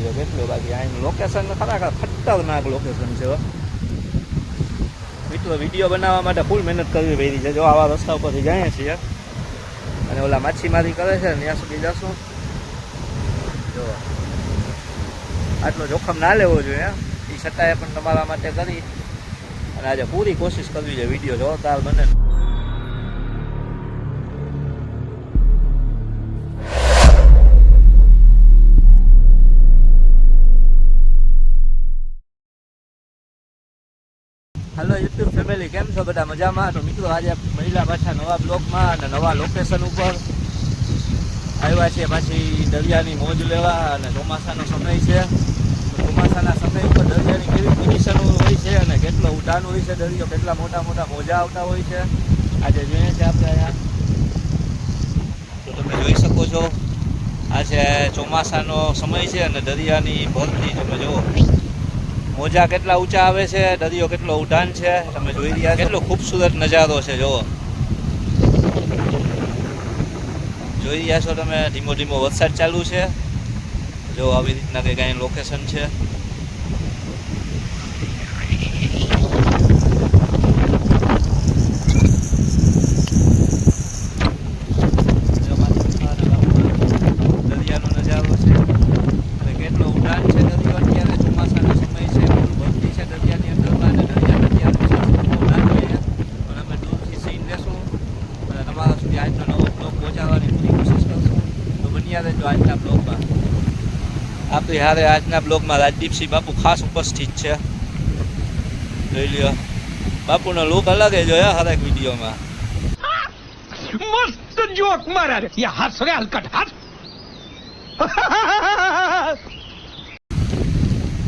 લ્યો કેટલું બાકી અહીં લોકેશન ખરેખર ખતરનાક લોકેશન છે. મિત્રો વીડિયો બનાવવા માટે ફૂલ મહેનત કરવી પડી છે જો આવા રસ્તા ઉપરથી જઈએ છીએ અને ઓલા માછીમારી કરે છે ત્યાં સુધી જશું જો આટલો જોખમ ના લેવો જોઈએ એ છતાંય પણ તમારા માટે કરી અને આજે પૂરી કોશિશ કરવી છે વીડિયો જોરદાર બને છો બધા મજામાં. તો મિત્રો, આજે મહિલા પાછા નવા બ્લોકમાં અને નવા લોકેશન ઉપર. આવ્યા છે પાછી દરિયાની મોજ લેવા અને ચોમાસાનો સમય છે. ચોમાસાના સમય ઉપર દરિયાની કેવી કન્ડિશનો હોય છે અને કેટલો ઉડાન હોય છે દરિયો, કેટલા મોટા મોટા મોજા આવતા હોય છે. આજે જોઈએ છે આપણે અહીંયા. તો તમે જોઈ શકો છો આ છે ચોમાસાનો સમય છે અને દરિયાની ભરતી તમે જુઓ. મોજા કેટલા ઊંચા આવે છે દરિયો કેટલો ઉડાન છે તમે જોઈ રહ્યા છો. કેટલો ખૂબસૂરત નજારો છે જુઓ. જોઈ રહ્યા છો તમે ધીમો ધીમો વરસાદ ચાલુ છે. જો આવી રીતના કંઈ કાંઈ લોકેશન છે જો માથાના ગામમાં દરિયાનો નજારો છે અને કેટલો ઉડાન છે દરિયો અત્યારે ચોમાસાનો સમય છે ફૂલ ભરતી છે દરિયાની અંદરમાં અને દરિયા અત્યારે બહુ ના જોઈએ પણ અમે દૂરથી સીન લેશું અને તમારા સુધી આજનો નવો બ્લોગ પહોંચાડવાની પૂરી કોશિશ કરશું રહ્યા રહેજો આજના બ્લોગમાં આપણી હારે આજના બ્લોગમાં રાજદીપસિંહ બાપુ ખાસ ઉપસ્થિત છે. જોઈ લ્યો. બાપુનો લુક અલગ જ જોયો હરેક વિડીયોમાં. મસ્ત જોક મારા રે. યા રે હલકટ હસ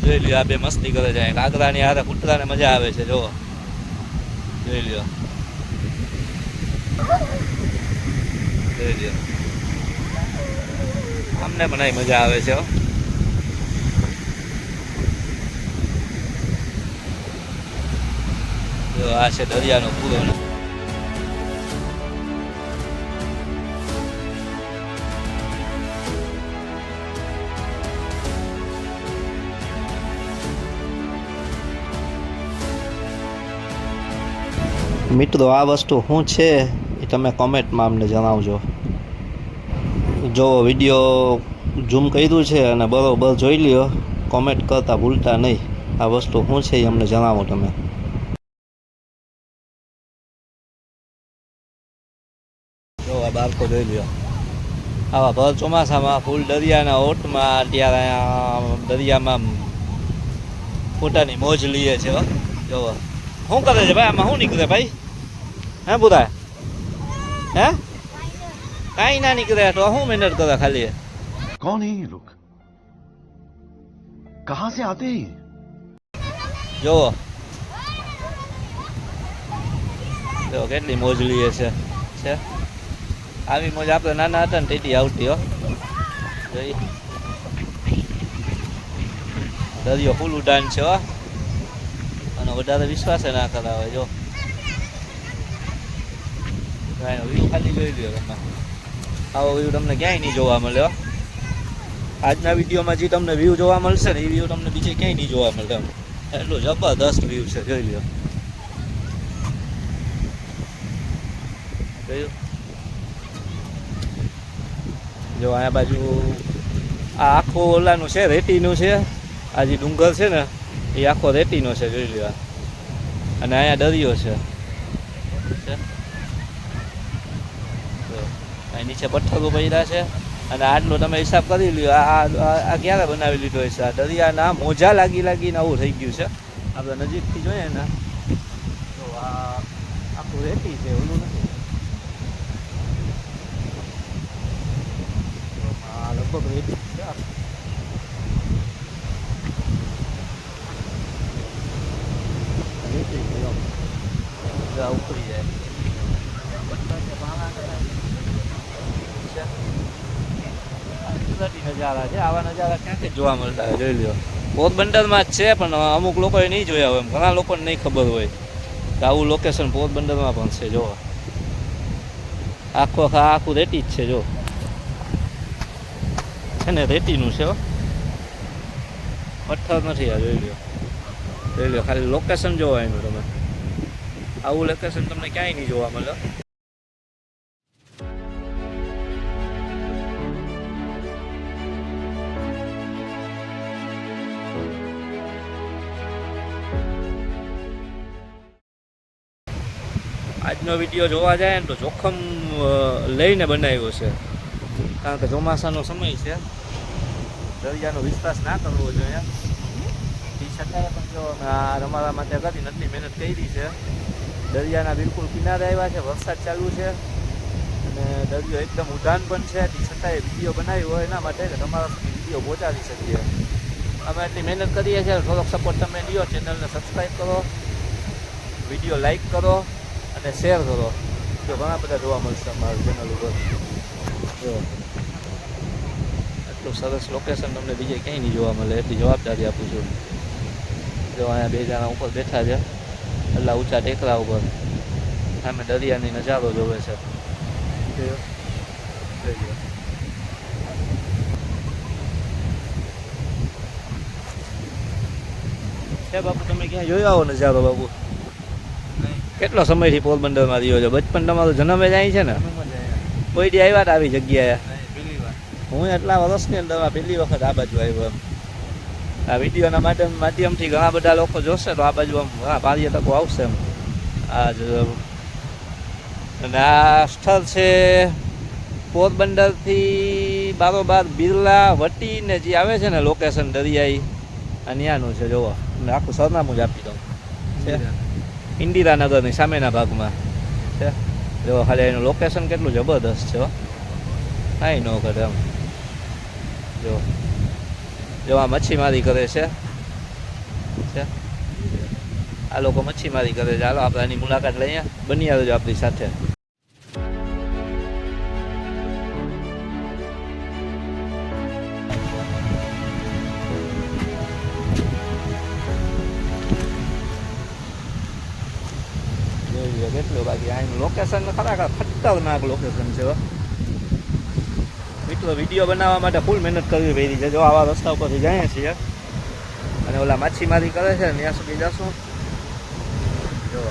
જોઈ લ્યો આ બે મસ્તી કરે છે. કાકરાની હારે કૂતરાને મજા આવે છે જો જોઈ લ્યો. જોઈ લ્યો. અમને પણ મજા આવે છે આ છે દરિયાનો પૂરો મિત્રો, આ વસ્તુ શું છે એ તમે કોમેન્ટમાં અમને જણાવજો. જો વીડિયો ઝૂમ કર્યું છે અને બરોબર જોઈ લ્યો કોમેન્ટ કરતાં ભૂલતા નહીં. આ વસ્તુ શું છે એ અમને જણાવો તમે. જો આ બાળકો જોઈ લ્યો. આવા ભર ચોમાસામાં ફૂલ દરિયાના ઓટમાં અત્યારે દરિયામાં પોતાની મોજ લઈએ છે. જોવો શું કરે છે ભાઈ? આમાં શું નીકળે ભાઈ? હે બુરા હે? કાંઈ ના નીકળ્યા તો હું મહેનત કરે ખાલી. કોણ હે લોક કહા સે આતે હે જો જો કેટલી મોજલી છે છે? આવી મોજ આપણે નાના હતા ને તેથી આવતી હો. જોઈએ દરિયો ફૂલ ઉડાન છે અને વધારે વિશ્વાસ ના કરાવે જો. ખાલી જોઈ લ્યો તમે આવો વ્યૂ તમને ક્યાંય નહીં જોવા મળે આજના વિડીયોમાં જે તમને વ્યૂ જોવા મળશે ને, એ વ્યૂ તમને બીજે ક્યાંય નહીં જોવા મળે. એટલું જબરદસ્ત વ્યૂ છે, જોઈ લ્યો. જો અહીંયા બાજુ આ આખો ઓલાનું છે, રેતીનું છે, આ જે ડુંગર છે ને, એ આખો રેતીનો છે, જોઈ લ્યો. અને અહીંયા દરિયો છે. નીચે પથ્થરો પડ્યા છે. અને આટલો તમે હિસાબ કરી લ્યો. આ આ- ક્યારે બનાવી લીધો હશે આ દરિયાના મોજા લાગી લાગીને આવું થઈ ગયું છે. આપણે નજીકથી જોઈએ ને. તો આ આખું રેતી છે, ઓલું નથી. આ લગભગ રેતી છે છે ઉતરી જાય પથ્થર છે, ભાંગા કરે. છે. આ કુદરતી નજારા છે. આવા નજારા ક્યાંથી જોવા મળતા હોય? જોઈ લો પોરબંદરમાં જ છે, પણ અમુક લોકોએ નહીં જોયા હોય. ઘણા લોકોને નહીં ખબર હોય. કે આવું લોકેશન પોરબંદરમાં પણ છે જો આખો આખા રેતી જ છે જો છે ને, રેતીનું છે પથ્થર નથી આ, જોઈ લો જોઈ લો ખાલી લોકેશન જોવા એનું તમે. આવું લોકેશન તમને ક્યાંય નહીં જોવા મળે. આજનો વીડિયો જોવા જાય ને તો જોખમ લઈને બનાવ્યો છે. કારણ કે ચોમાસાનો સમય છે. દરિયાનો વિશ્વાસ ના કરવો જોઈએ. એ છતાંય પણ જો અમારા માટે કરી એટલી મહેનત કરી છે. દરિયાના બિલકુલ કિનારે આવ્યા છે, વરસાદ ચાલુ છે. અને દરિયો એકદમ ઉધાન પણ છે. તે છતાંય વીડિયો બનાવ્યો એના માટે તમારા સુધી વીડિયો પહોંચાડી શકીએ. અમે એટલી મહેનત કરીએ છીએ. થોડોક સપોર્ટ તમે લ્યો. ચેનલને સબસ્ક્રાઈબ કરો. વીડિયો લાઈક કરો. અને શેર કરો. તો ઘણા બધા જોવા મળશે અમારા ચેનલ ઉપર. જો. એટલું સરસ લોકેશન તમને બીજે ક્યાંય નહીં જોવા મળે. એટલી જવાબદારી આપું છું. જો અહીંયા બે જણા ઉપર બેઠા છે. એટલા ઊંચા ટેકરા ઉપર. સામે દરિયાની નજારો જોવે છે. બાપુ તમે ક્યાં જોયો આવો નજારો બાપુ? કેટલો સમયથી પોરબંદરમાં રહ્યો છો? બચપન તમારો જન્મ જ અહીં છે ને? કોઈ દી આવ્યા આવી જગ્યાએ? હું એટલા વર્ષની અંદર આ પહેલી વખત આ બાજુ આવ્યો એમ. આ વિડીયોના માધ્યમ માધ્યમથી ઘણા બધા લોકો જોશે તો આ બાજુ આમ ઘણા તકો આવશે એમ. આ જ અને આ સ્થળ છે પોરબંદરથી બારોબાર બિરલા વટી ને જે આવે છે ને લોકેશન દરિયાઈ આ ત્યાંનું છે જોવો આખું સરનામું જ આપી દઉં. છે? ઇન્દિરાનગરની સામેના ભાગમાં છે. જો ખાલી એનું લોકેશન કેટલું જબરદસ્ત છે. કાંઈ ન કરે એમ જો. જો આ મચ્છીમારી કરે છે. આ લોકો મચ્છીમારી કરે છે. ચાલો આપણે આની મુલાકાત લઈએ. બની આવજો આપણી સાથે. લો કેટલું બાકી આનું લોકેશન ખરેખર ખતરનાક લોકેશન છે. મિત્રો વીડિયો બનાવવા માટે ફૂલ મહેનત કરવી પડી છે. જો આવા રસ્તા ઉપરથી જઈએ છીએ. અને ઓલા માછીમારી કરે છે ત્યાં સુધી જશું. જો.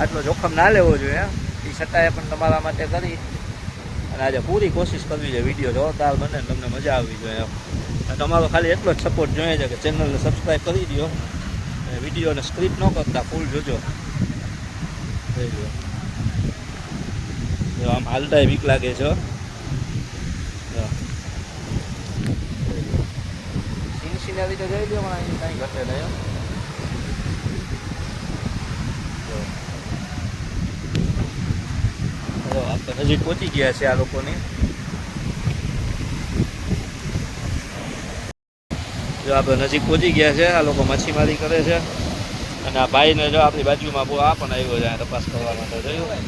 આટલો જોખમ ના લેવો જોઈએ એ છતાંય પણ તમારા માટે કરી. અને આજે પૂરી કોશિશ કરવી છે વીડિયો જોરદાર બને તમને મજા આવવી જોઈએ તમારો ખાલી એટલો જ સપોર્ટ જોઈએ છે કે ચેનલને સબસ્ક્રાઈબ કરી દો વિડીયોને સ્ક્રીપ ન કરતા ફૂલ જોજો. લો જો આમ હાલતા બીક લાગે છે સિનેરી તો જોઈ લ્યો પણ અહીં કાંઈ ઘટે નહીં. જો. આપણે નજીક પહોંચી ગયા છે આ લોકોની. જો આપણે નજીક પહોંચી ગયા છે આ લોકો મચ્છીમારી કરે છે. અને આ ભાઈને જો આપણી બાજુમાં બહુ આ પણ આવ્યો છે તપાસ કરવા માટે જોયું.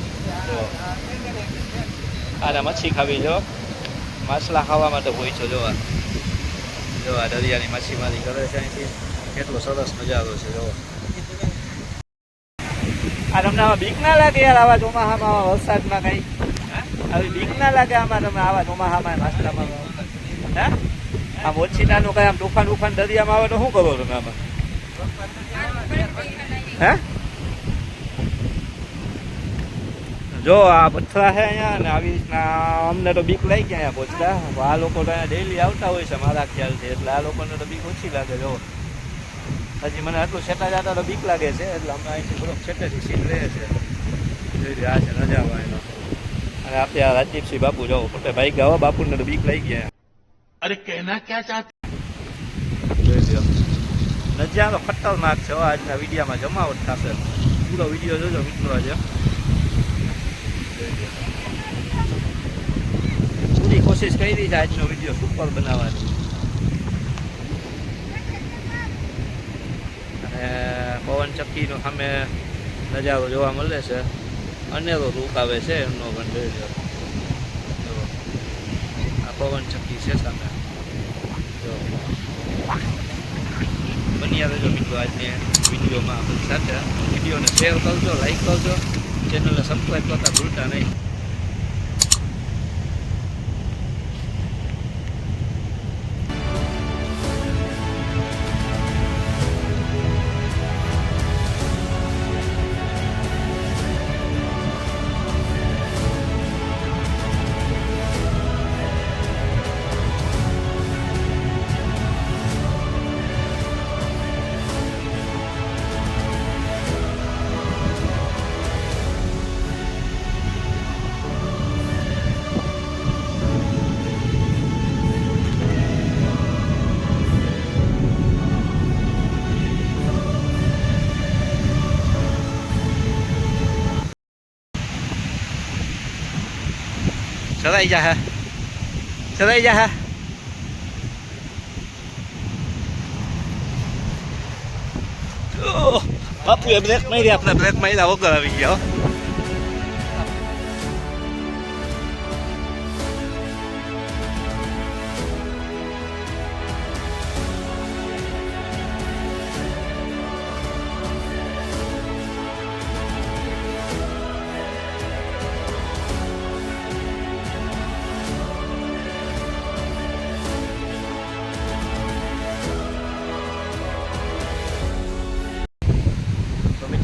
તો આને મચ્છી ખાવી જો માછલા ખાવા માટે હોય છે જોવા. જો આ દરિયાની માછીમારી કરે છે અહીંથી. કેટલો સરસ નજારો છે જો આ તમને આમાં બીક ના લાગે યાર આવા ચોમાસામાં વરસાદમાં કઈ? આવી બીક ના લાગે આમાં તમે આવા ચોમાસામાં માછલામાં હે? આમ ઓછીનાનું કઈ આમ તુફાન ઉફાન દરિયામાં આવે તો શું કરો તમે આમાં? है? जो आ बच्चा है यहाँ अभी अमने तो बीक लाइ गया पोचता आ लोग तो डेली आता हो मारा ख्याल से आ लोग ने तो बीक ओछी लगे जो हजी मैंने आटलू सेटा जाता तो बीक लगे अमेर से बड़ो सेटे सीट ले आ रजा भाई आप राजीव सिंह बापू जाओ मोटे भाई गया बापू ने तो लाइ गया अरे નજારો ખતરનાક છે. આજના વિડીયોમાં જમાવટ થશે. પૂરો વીડિયો જોજો મિત્રો આજે. પૂરી કોશિશ કરી છે આજનો વીડિયો સુપર બનાવવાની. અને પવન ચક્કીનો સામે નજારો જોવા મળે છે. અનેરો આવે છે એમનો પણ જોઈ. આ પવન ચક્કી છે સામે. જો. બની રહેજો મિત્રો આજની વિડીયોમાં. આપણી સાથે વિડીયોને શેર કરજો લાઈક કરજો. ચેનલને સબસ્ક્રાઈબ કરતા ભૂલતા નહીં. ચલાઈ જા હે ચલાઈ જા હે ઓહ, બાપુએ બ્રેક મારી આપણે બ્રેક મારી વગર કરાવી ગયા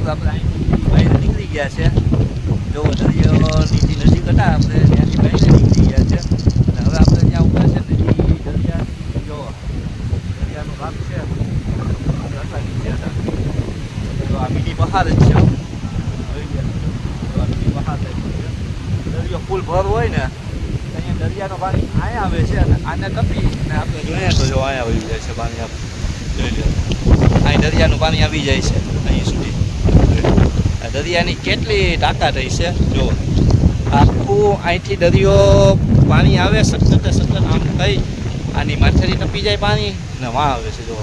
હો. આપણે બહાર નીકળી ગયા છે. જો દરિયો નીચી નજીક હતા, આપણે ત્યાંથી બહાર નીકળી ગયા છે. અને હવે આપણે ત્યાં ઊભા છે ને, એ દરિયાની જો દરિયાનો ભાગ છે આટલા નીચે તો આ મિની બહાર દરિયો ફૂલ ભર હોય ને, અહીંયા દરિયાનું પાણી અહીંયા આવે છે અને આને તપી અને આપણે જોઈએ તો જો અહીંયા આવી જાય છે પાણી આપણે જોઈ લો. અહીં દરિયાનું પાણી આવી જાય છે, અહીં સુધી. દરિયાની કેટલી તાકાત રહી છે? જો, આખું અહીંથી દરિયો પાણી આવે, સતત સતત આમ થઈ આની માથેથી ટપી જાય પાણી? ને વાં આવે છે, જો.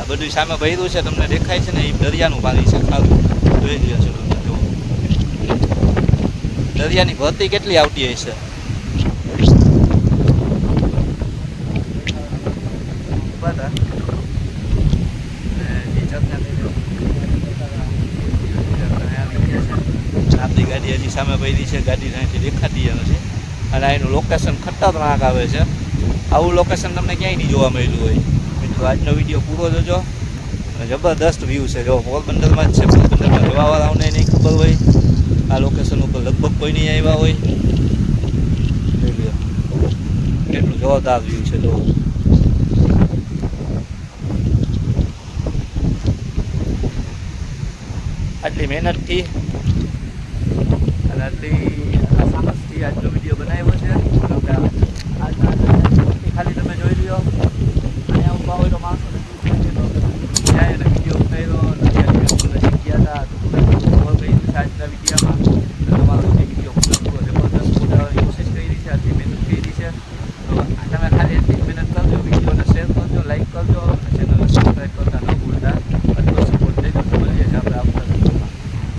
આ બધું સામે ભર્યું છે, તમને દેખાય છે ને, એ દરિયાનું પાણી છે, ખારું. જોઈ રહ્યો છો તમે, જો. દરિયાની ભરતી કેટલી આવતી હશે બધા આપણી ગાડી હજી સામે પડી છે, ગાડી અહીંથી દેખાતી નથી અને અહીંનું લોકેશન ખતરનાક આવે છે. આવું લોકેશન તમને ક્યાંય નહીં જોવા મળ્યું હોય? મિત્રો, આજનો વીડિયો પૂરો જોજો. જબરદસ્ત વ્યૂ છે. જો પોરબંદરમાં જ છે પોરબંદરમાં રહેવાવાળાઓને નહીં ખબર હોય, આ લોકેશન ઉપર લગભગ કોઈ નહીં આવ્યા હોય. કેટલું જોરદાર વ્યૂ છે, જો. આટલી મહેનતથી આટલી સાહસથી આજનો વીડિયો બનાવ્યો છે.